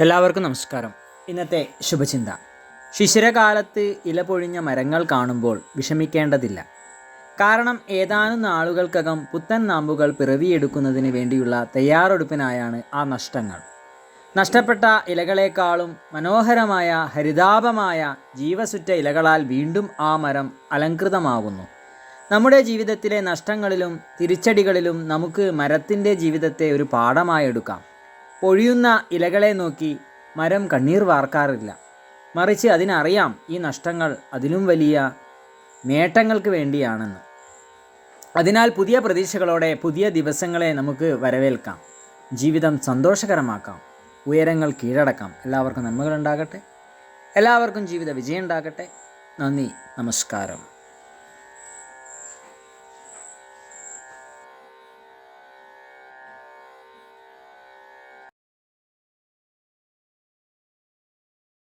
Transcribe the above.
എല്ലാവർക്കും നമസ്കാരം. ഇന്നത്തെ ശുഭചിന്ത. ശിശിരകാലത്ത് ഇല പൊഴിഞ്ഞ മരങ്ങൾ കാണുമ്പോൾ വിഷമിക്കേണ്ടതില്ല. കാരണം ഏതാനും നാളുകൾക്കകം പുത്തൻ നാമ്പുകൾ പിറവിയെടുക്കുന്നതിന് വേണ്ടിയുള്ള തയ്യാറെടുപ്പിനായാണ് ആ നഷ്ടങ്ങൾ. നഷ്ടപ്പെട്ട ഇലകളെക്കാളും മനോഹരമായ ഹരിതാപമായ ജീവസുറ്റ ഇലകളാൽ വീണ്ടും ആ മരം അലങ്കൃതമാകുന്നു നമ്മുടെ ജീവിതത്തിലെ നഷ്ടങ്ങളിലും തിരിച്ചടികളിലും നമുക്ക് മരത്തിന്റെ ജീവിതത്തെ ഒരു പാഠമായി എടുക്കാം. പൊഴിയുന്ന ഇലകളെ നോക്കി മരം കണ്ണീർ വാർക്കാറില്ല. മറിച്ച് അതിനറിയാം ഈ നഷ്ടങ്ങൾ അതിലും വലിയ നേട്ടങ്ങൾക്ക് വേണ്ടിയാണെന്ന്. അതിനാൽ പുതിയ പ്രതീക്ഷകളോടെ പുതിയ ദിവസങ്ങളെ നമുക്ക് വരവേൽക്കാം. ജീവിതം സന്തോഷകരമാക്കാം. ഉയരങ്ങൾ കീഴടക്കാം. എല്ലാവർക്കും നന്മകളുണ്ടാകട്ടെ എല്ലാവർക്കും ജീവിത വിജയം ഉണ്ടാകട്ടെ. നന്ദി. നമസ്കാരം.